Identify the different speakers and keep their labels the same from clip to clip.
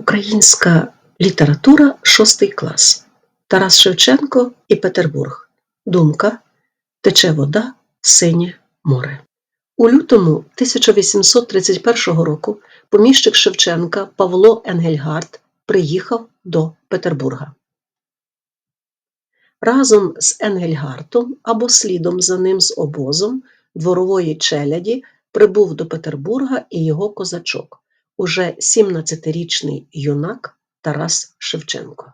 Speaker 1: Українська література шостий клас. Тарас Шевченко і Петербург. Думка Тече вода, синє море. У лютому 1831 року поміщик Шевченка Павло Енгельгард приїхав до Петербурга. Разом з Енгельгартом або слідом за ним з обозом дворової челяді прибув до Петербурга і його козачок, уже 17-річний юнак Тарас Шевченко.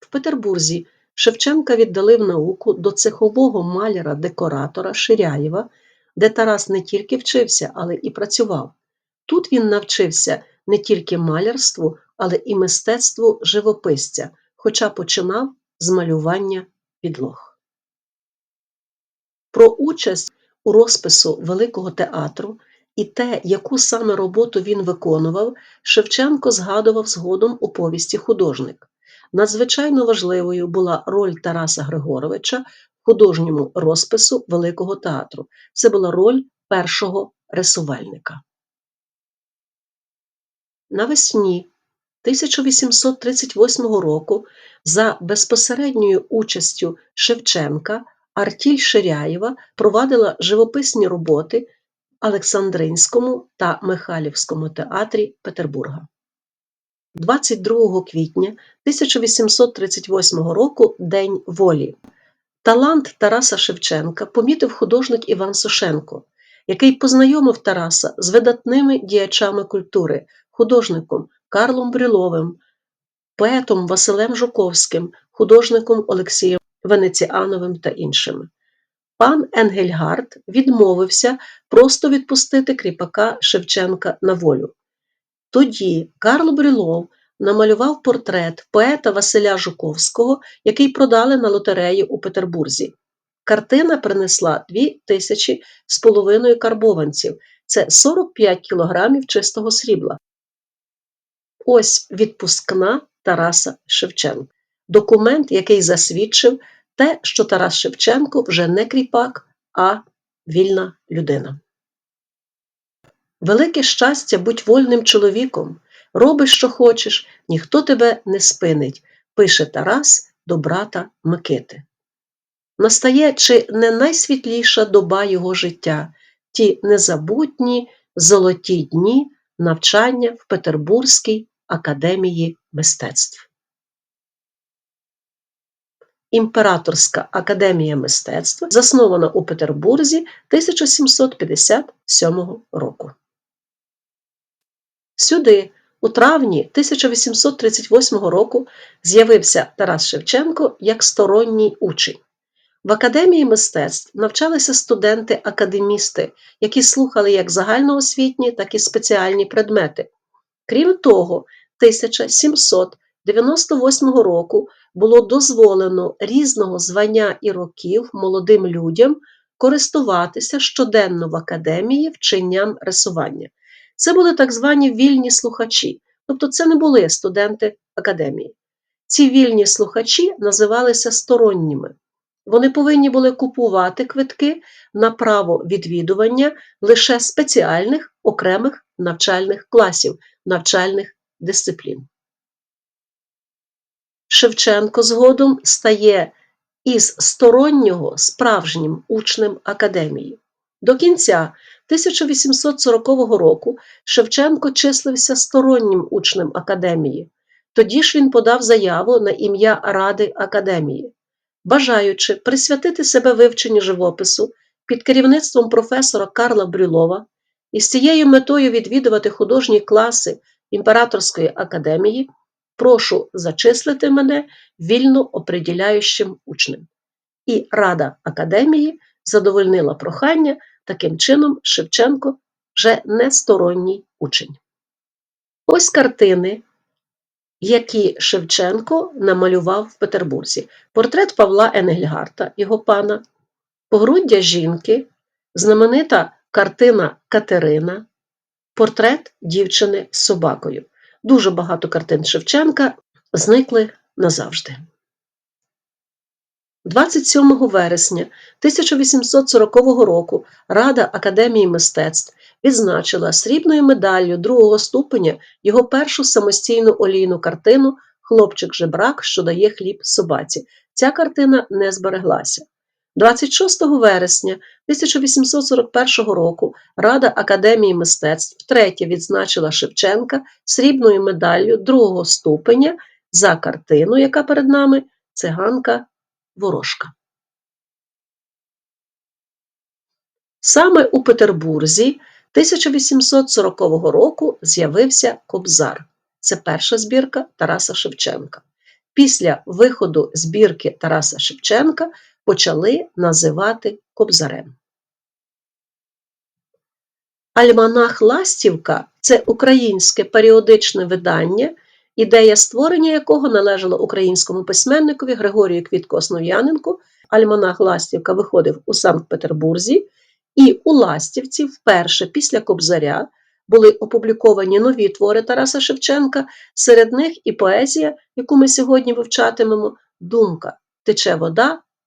Speaker 1: В Петербурзі Шевченка віддали в науку до цехового маляра-декоратора Ширяєва, де Тарас не тільки вчився, але і працював. Тут він навчився не тільки малярству, але і мистецтву живописця, хоча починав з малювання підлог. Про участь у розпису Великого театру і те, яку саме роботу він виконував, Шевченко згадував згодом у повісті художник. Надзвичайно важливою була роль Тараса Григоровича в художньому розпису Великого театру. Це була роль першого рисувальника. Навесні 1838 року за безпосередньою участю Шевченка Артіль Ширяєва провадила живописні роботи в Олександринському та Михайлівському театрі Петербурга. 22 квітня 1838 року День волі. Талант Тараса Шевченка помітив художник Іван Сошенко, який познайомив Тараса з видатними діячами культури, художником Карлом Брюловим, поетом Василем Жуковським, художником Олексієм Венеціановим та іншими. Пан Енгельгард відмовився просто відпустити кріпака Шевченка на волю. Тоді Карл Брюлов намалював портрет поета Василя Жуковського, який продали на лотереї у Петербурзі. Картина принесла дві тисячі з половиною карбованців, це 45 кілограмів чистого срібла. Ось відпускна Тараса Шевченка. Документ, який засвідчив те, що Тарас Шевченко вже не кріпак, а вільна людина. Велике щастя будь вольним чоловіком. Роби, що хочеш, ніхто тебе не спинить, пише Тарас до брата Микити. Настає чи не найсвітліша доба його життя, ті незабутні золоті дні навчання в Петербурзькій академії мистецтв. Імператорська академія мистецтв заснована у Петербурзі 1757 року. Сюди, у травні 1838 року, з'явився Тарас Шевченко як сторонній учень. В академії мистецтв навчалися студенти-академісти, які слухали як загальноосвітні, так і спеціальні предмети. Крім того, 1798 року було дозволено різного звання і років молодим людям користуватися щоденно в академії вченням рисування. Це були так звані вільні слухачі, тобто це не були студенти академії. Ці вільні слухачі називалися сторонніми. Вони повинні були купувати квитки на право відвідування лише спеціальних окремих навчальних класів, навчальних дисциплін. Шевченко згодом стає із стороннього справжнім учнем академії. До кінця 1840 року Шевченко числився стороннім учнем академії. Тоді ж він подав заяву на ім'я Ради академії. Бажаючи присвятити себе вивченню живопису під керівництвом професора Карла Брюлова і з цією метою відвідувати художні класи Імператорської академії, прошу зачислити мене вільно оприділяючим учнем. І Рада академії задовольнила прохання, таким чином Шевченко вже не сторонній учень. Ось картини, які Шевченко намалював в Петербурзі. Портрет Павла Енгельгарта, його пана, погруддя жінки, знаменита картина Катерина, портрет дівчини з собакою. Дуже багато картин Шевченка зникли назавжди. 27 вересня 1840 року Рада Академії мистецтв відзначила срібною медаллю другого ступеня його першу самостійну олійну картину Хлопчик жебрак, що дає хліб собаці. Ця картина не збереглася. 26 вересня 1841 року Рада Академії мистецтв втретє відзначила Шевченка срібною медаллю другого ступеня за картину, яка перед нами циганка Ворожка. Саме у Петербурзі 1840 року з'явився Кобзар. Це перша збірка Тараса Шевченка. Після виходу збірки Тараса Шевченка почали називати Кобзарем. Альманах Ластівка це українське періодичне видання, ідея створення якого належала українському письменникові Григорію Квітко Основ'яненку. Альманах Ластівка виходив у Санкт-Петербурзі, і у Ластівці вперше після Кобзаря були опубліковані нові твори Тараса Шевченка, серед них і поезія, яку ми сьогодні вивчатимемо, Думка Тече вода,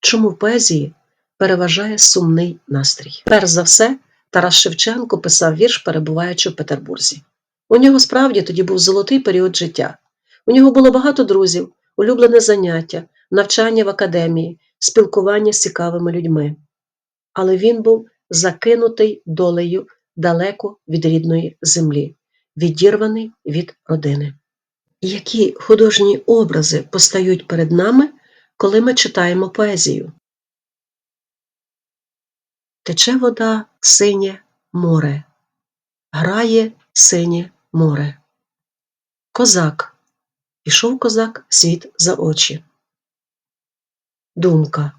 Speaker 1: Чому в поезії переважає сумний настрій? Перш за все, Тарас Шевченко писав вірш, перебуваючи в Петербурзі. У нього справді тоді був золотий період життя. У нього було багато друзів, улюблене заняття, навчання в академії, спілкування з цікавими людьми. Але він був закинутий долею далеко від рідної землі, відірваний від родини. Які художні образи постають перед нами, коли ми читаємо поезію? Тече вода синє море, грає синє море. Козак. Пішов козак світ за очі. Думка.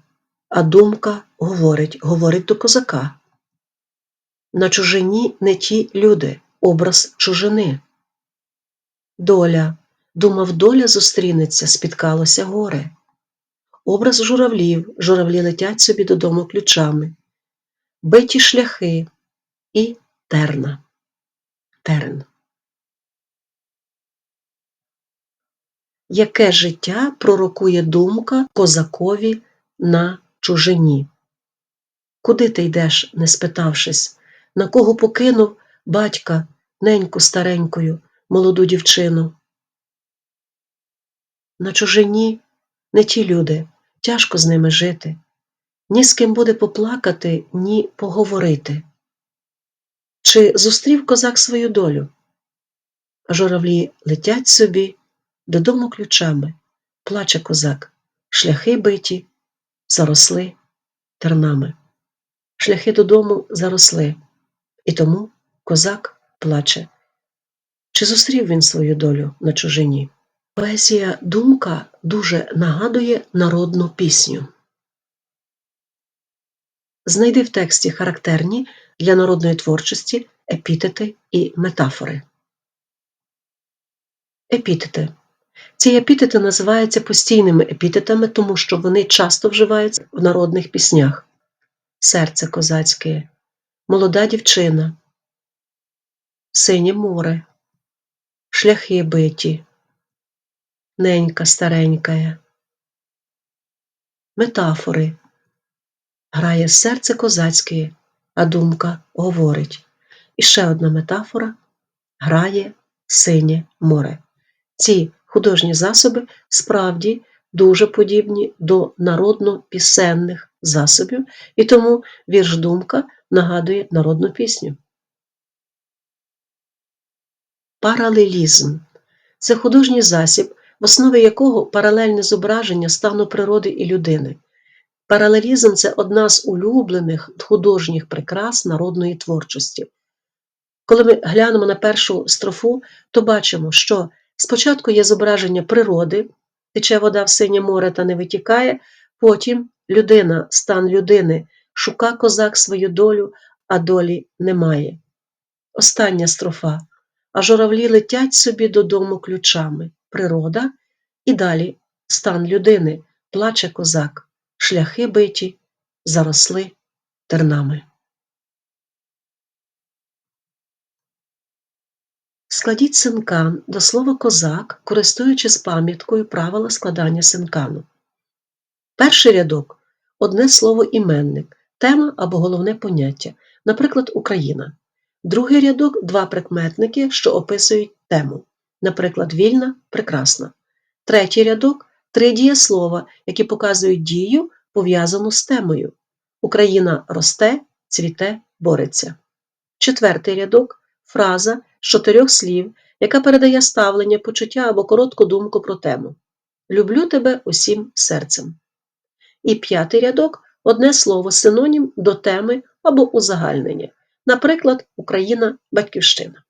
Speaker 1: А думка говорить, говорить до козака. На чужині не ті люди, образ чужини. Доля, думав, доля зустрінеться, спіткалося горе. Образ журавлів, журавлі летять собі додому ключами, биті шляхи і терна. Терн. Яке життя пророкує думка козакові на чужині? Куди ти йдеш, не спитавшись, на кого покинув батька неньку старенькою, молоду дівчину? На чужині не ті люди, тяжко з ними жити, ні з ким буде поплакати, ні поговорити. Чи зустрів козак свою долю? Журавлі летять собі додому ключами, плаче козак, шляхи биті, заросли тернами. Шляхи додому заросли, і тому козак плаче. Чи зустрів він свою долю на чужині? Поезія думка дуже нагадує народну пісню. Знайди в тексті характерні для народної творчості епітети і метафори. Епітети. Ці епітети називаються постійними епітетами, тому що вони часто вживаються в народних піснях. Серце козацьке, молода дівчина, синє море, шляхи биті, ненька старенька. Метафори. Грає серце козацьке, а думка говорить. І ще одна метафора грає синє море. Ці художні засоби справді дуже подібні до народно-пісенних засобів, і тому вірш думка нагадує народну пісню. Паралелізм це художній засіб, в основі якого паралельне зображення стану природи і людини. Паралелізм це одна з улюблених художніх прикрас народної творчості. Коли ми глянемо на першу строфу, то бачимо, що спочатку є зображення природи, тече вода в синє море та не витікає, потім людина, стан людини, шука козак свою долю, а долі немає. Остання строфа. А журавлі летять собі додому ключами. Природа. І далі стан людини, плаче козак, шляхи биті, заросли тернами. Складіть синкан до слова козак, користуючись пам'яткою правила складання синкану. Перший рядок. Одне слово іменник, тема або головне поняття, наприклад, Україна. Другий рядок. Два прикметники, що описують тему, наприклад, вільна, прекрасна. Третій рядок три дієслова, які показують дію, пов'язану з темою. Україна росте, цвіте, бореться. Четвертий рядок фраза з чотирьох слів, яка передає ставлення, почуття або коротку думку про тему. Люблю тебе усім серцем. І п'ятий рядок одне слово синонім до теми або узагальнення. Наприклад, Україна Батьківщина.